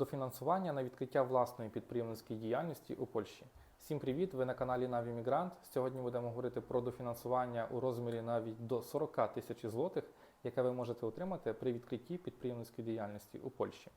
дофінансування на відкриття власної підприємницької діяльності у Польщі. Всім привіт! Ви на каналі Наві Мігрант. Сьогодні будемо говорити про дофінансування у розмірі навіть до 40 тисяч злотих, яке ви можете отримати при відкритті підприємницької діяльності у Польщі.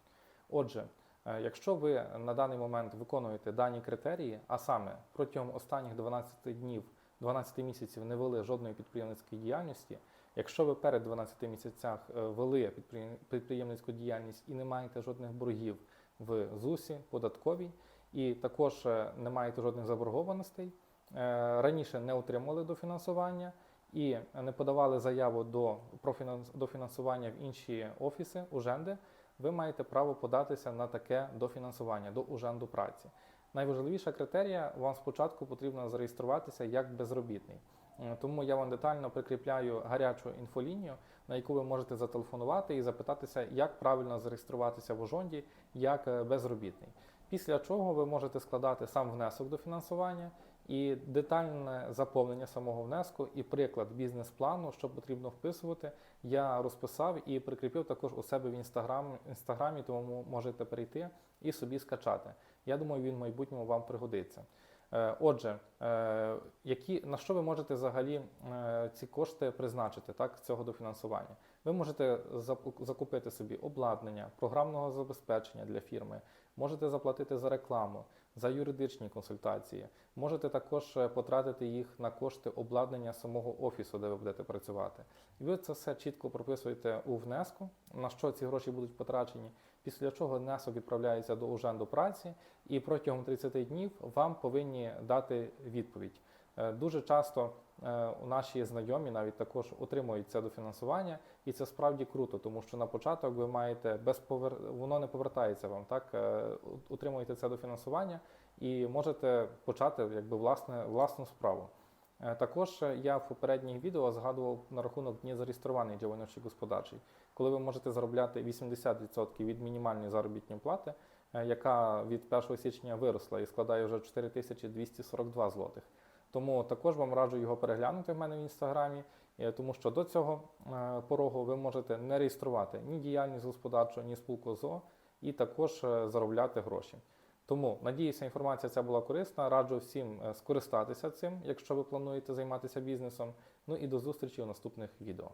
Отже, е, якщо ви на даний момент виконуєте дані критерії, а саме протягом останніх 12 днів, 12 місяців не вели жодної підприємницької діяльності, якщо ви перед 12 місяцях е, вели підприєм- підприємницьку діяльність і не маєте жодних боргів в ЗУСі, податковій, і також е, не маєте жодних заборгованостей, е, раніше не отримали дофінансування і не подавали заяву до, про фінанс- до фінансування в інші офіси, уженди, ви маєте право податися на таке дофінансування до уженду праці. Найважливіша критерія вам спочатку потрібно зареєструватися як безробітний. Е, Тому я вам детально прикріпляю гарячу інфолінію, на яку ви можете зателефонувати і запитатися, як правильно зареєструватися в Ужонді як е, безробітний. Після чого ви можете складати сам внесок до фінансування і детальне заповнення самого внеску і приклад бізнес-плану, що потрібно вписувати, я розписав і прикріпив також у себе в інстаграм, інстаграмі, тому можете перейти і собі скачати. Я думаю, він в майбутньому вам пригодиться. Е, Отже, які, на що ви можете взагалі е, ці кошти призначити так, цього дофінансування? Ви можете закупити собі обладнання, програмного забезпечення для фірми, можете заплатити за рекламу, за юридичні консультації, можете також е, потратити їх на кошти обладнання самого офісу, де ви будете працювати. І ви це все чітко прописуєте у внеску, на що ці гроші будуть потрачені, після чого внесок відправляється до уженду праці, і протягом 30 днів вам повинні дати відповідь. Е, Дуже часто е, у наші знайомі навіть також отримують це дофінансування, і це справді круто, тому що на початок ви маєте без повер... воно не повертається вам. Так Е, отримуєте це дофінансування і можете почати якби власне власну справу. Також я в попередніх відео згадував на рахунок дні зареєстрований діяльності господарчий, коли ви можете заробляти 80% від мінімальної заробітної плати, яка від 1 січня виросла і складає вже 4242 злотих. Тому також вам раджу його переглянути в мене в інстаграмі, е, тому що до цього е, порогу ви можете не реєструвати ні діяльність господарчу, ні спілку ЗО, і також е, заробляти гроші. Тому надіюся, інформація ця була корисна. Раджу всім е, скористатися цим, якщо ви плануєте займатися бізнесом. Ну і до зустрічі у наступних відео.